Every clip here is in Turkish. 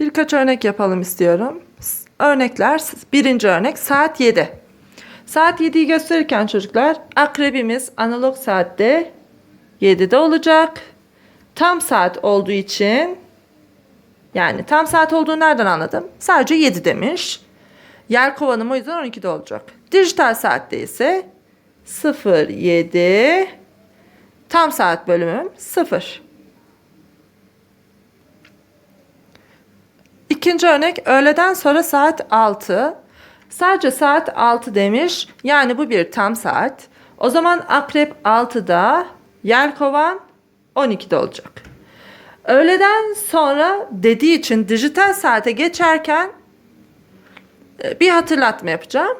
Birkaç örnek yapalım istiyorum. Örnekler, birinci örnek saat 7. Saat 7'yi gösterirken çocuklar akrebimiz analog saatte 7'de olacak. Tam saat olduğu için yani tam saat olduğunu nereden anladım? Sadece 7 demiş. Yer kovanım o yüzden 12'de olacak. Dijital saatte ise 07 tam saat bölümüm 0. İkinci örnek öğleden sonra saat 6. Sadece saat 6 demiş. Yani bu bir tam saat. O zaman akrep 6'da, yelkovan 12'de olacak. Öğleden sonra dediği için dijital saate geçerken e, bir hatırlatma yapacağım.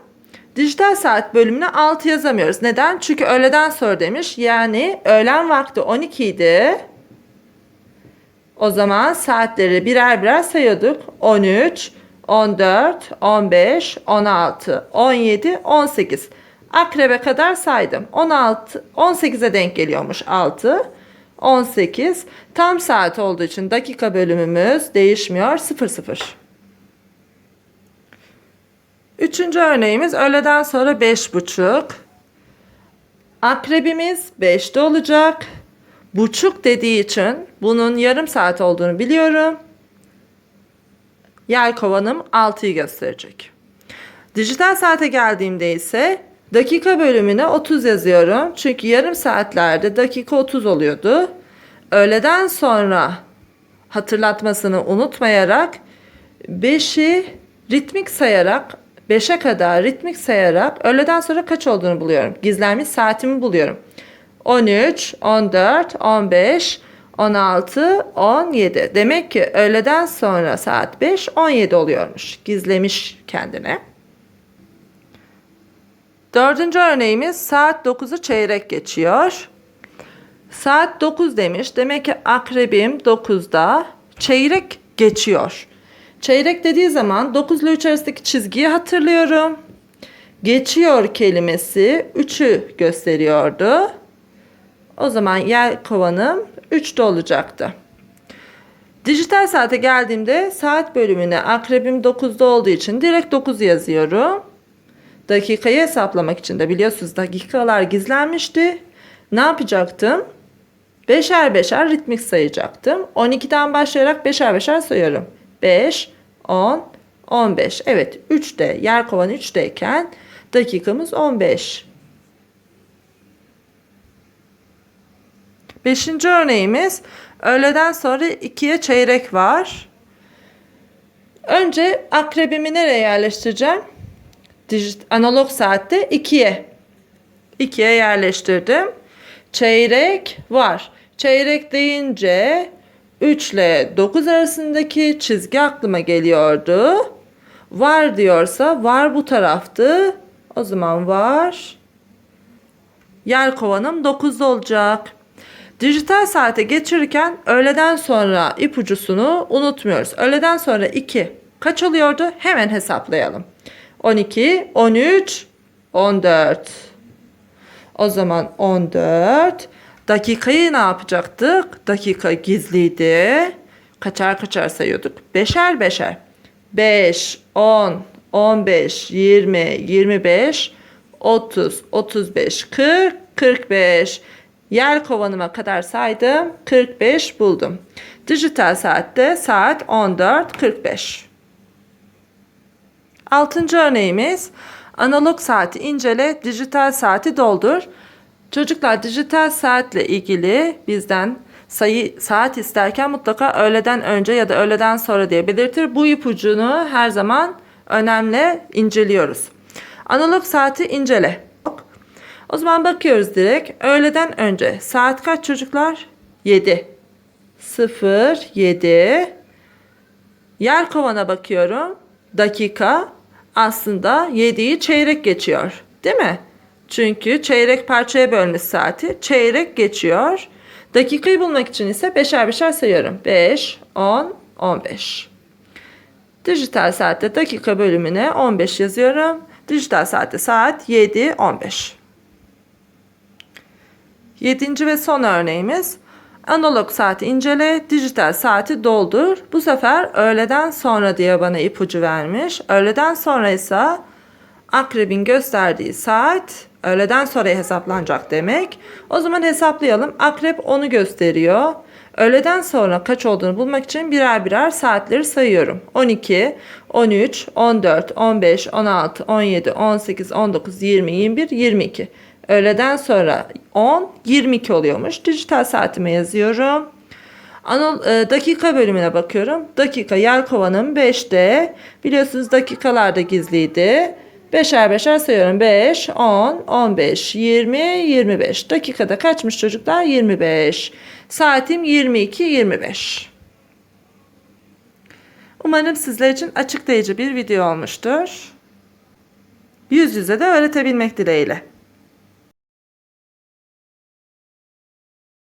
Dijital saat bölümüne 6 yazamıyoruz. Neden? Çünkü öğleden sonra demiş. Yani öğlen vakti 12 idi. O zaman saatleri birer birer sayıyorduk. 13, 14, 15, 16, 17, 18. Akrebe kadar saydım. 16, 18'e denk geliyormuş 6. 18. Tam saat olduğu için dakika bölümümüz değişmiyor. 00. Üçüncü örneğimiz öğleden sonra 5.30. Akrebimiz 5'te olacak. Buçuk dediği için bunun yarım saat olduğunu biliyorum. Yer kovanım 6'yı gösterecek. Dijital saate geldiğimde ise dakika bölümüne 30 yazıyorum. Çünkü yarım saatlerde dakika 30 oluyordu. Öğleden sonra hatırlatmasını unutmayarak 5'i ritmik sayarak 5'e kadar ritmik sayarak öğleden sonra kaç olduğunu buluyorum. Gizlenmiş saatimi buluyorum. 13, 14, 15, 16, 17. Demek ki öğleden sonra saat 5, 17 oluyormuş. Gizlemiş kendine. Dördüncü örneğimiz saat 9'u çeyrek geçiyor. Saat 9 demiş. Demek ki akrebim 9'da çeyrek geçiyor. Çeyrek dediği zaman 9 ile 3 arasındaki çizgiyi hatırlıyorum. Geçiyor kelimesi 3'ü gösteriyordu. O zaman yer kovanım 3'te olacaktı. Dijital saate geldiğimde saat bölümüne akrebim 9'da olduğu için direkt 9 yazıyorum. Dakikayı hesaplamak için de biliyorsunuz dakikalar gizlenmişti. Ne yapacaktım? Beşer beşer ritmik sayacaktım. 12'den başlayarak beşer beşer sayıyorum. 5, 10, 15. Evet 3'te yer kovan 3'teyken dakikamız 15. Beşinci örneğimiz öğleden sonra 2'ye çeyrek var. Önce akrebimi nereye yerleştireceğim? Dijit, analog saatte 2'ye. 2'ye yerleştirdim. Çeyrek var. Çeyrek deyince 3 ile 9 arasındaki çizgi aklıma geliyordu. Var diyorsa var bu taraftı. O zaman var. Yer kovanım 9'da olacak. Dijital saate geçirirken öğleden sonra ipucusunu unutmuyoruz. Öğleden sonra 2 kaç oluyordu? Hemen hesaplayalım. 12, 13, 14. O zaman 14. Dakikayı ne yapacaktık? Dakika gizliydi. Kaçar kaçar sayıyorduk. Beşer beşer. 5, 10, 15, 20, 25, 30, 35, 40, 45. Yer kovanıma kadar saydım. 45 buldum. Dijital saatte saat 14.45. Altıncı örneğimiz analog saati incele, dijital saati doldur. Çocuklar dijital saatle ilgili bizden sayı saat isterken mutlaka öğleden önce ya da öğleden sonra diye belirtir. Bu ipucunu her zaman önemli inceliyoruz. Analog saati incele. O zaman bakıyoruz direkt. Öğleden önce saat kaç çocuklar? 7. 0 7 Yer kovana bakıyorum. Dakika aslında 7'yi çeyrek geçiyor. Değil mi? Çünkü çeyrek parçaya bölmüş saati. Çeyrek geçiyor. Dakikayı bulmak için ise beşer beşer sayıyorum. 5, 10, 15. Dijital saatte dakika bölümüne 15 yazıyorum. Dijital saatte saat 7, 15. Yedinci ve son örneğimiz Analog saati incele, dijital saati doldur. Bu sefer öğleden sonra diye bana ipucu vermiş. Öğleden sonra ise akrebin gösterdiği saat öğleden sonra hesaplanacak demek. O zaman hesaplayalım. Akrep onu gösteriyor. Öğleden sonra kaç olduğunu bulmak için birer birer saatleri sayıyorum. 12, 13, 14, 15, 16, 17, 18, 19, 20, 21, 22. Öğleden sonra 10, 22 oluyormuş. Dijital saatime yazıyorum. Anıl, e, dakika bölümüne bakıyorum. Dakika Yelkova'nın 5'te. Biliyorsunuz dakikalar da gizliydi. Beşer beşer sayıyorum. 5, 10, 15, 20, 25. Dakikada kaçmış çocuklar? 25. Saatim 22, 25. Umarım sizler için açıklayıcı bir video olmuştur. Yüz yüze de öğretebilmek dileğiyle.